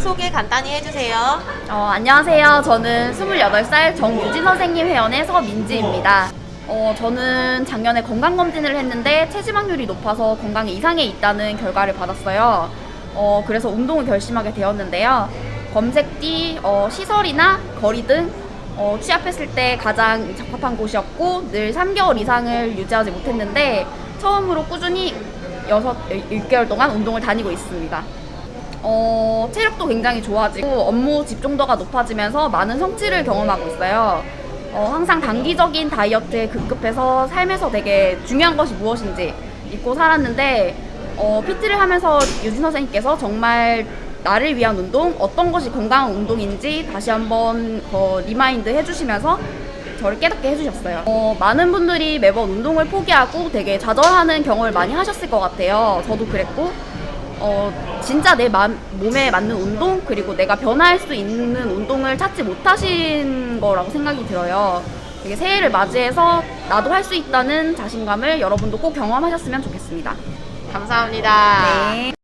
소개 간단히 해주세요. 어, 안녕하세요. 저는 28살 정유진 선생님 회원의 서민지입니다. 어, 저는 작년에 건강검진을 했는데 체지방률이 높아서 건강에 이상이 있다는 결과를 받았어요. 어, 그래서 운동을 결심하게 되었는데요. 검색 뒤 어, 시설이나 거리 등 어, 취합했을 때 가장 적합한 곳이었고 늘 3개월 이상을 유지하지 못했는데 처음으로 꾸준히 6, 6개월 동안 운동을 다니고 있습니다. 어, 체력도 굉장히 좋아지고 업무 집중도가 높아지면서 많은 성취를 경험하고 있어요. 어, 항상 단기적인 다이어트에 급급해서 삶에서 되게 중요한 것이 무엇인지 잊고 살았는데 어, PT를 하면서 유진 선생님께서 정말 나를 위한 운동, 어떤 것이 건강한 운동인지 다시 한번 어, 리마인드 해주시면서 저를 깨닫게 해주셨어요. 어, 많은 분들이 매번 운동을 포기하고 되게 좌절하는 경험을 많이 하셨을 것 같아요. 저도 그랬고 어, 진짜 내 맘, 몸에 맞는 운동 그리고 내가 변화할 수 있는 운동을 찾지 못하신 거라고 생각이 들어요. 되게 새해를 맞이해서 나도 할 수 있다는 자신감을 여러분도 꼭 경험하셨으면 좋겠습니다. 감사합니다. 네.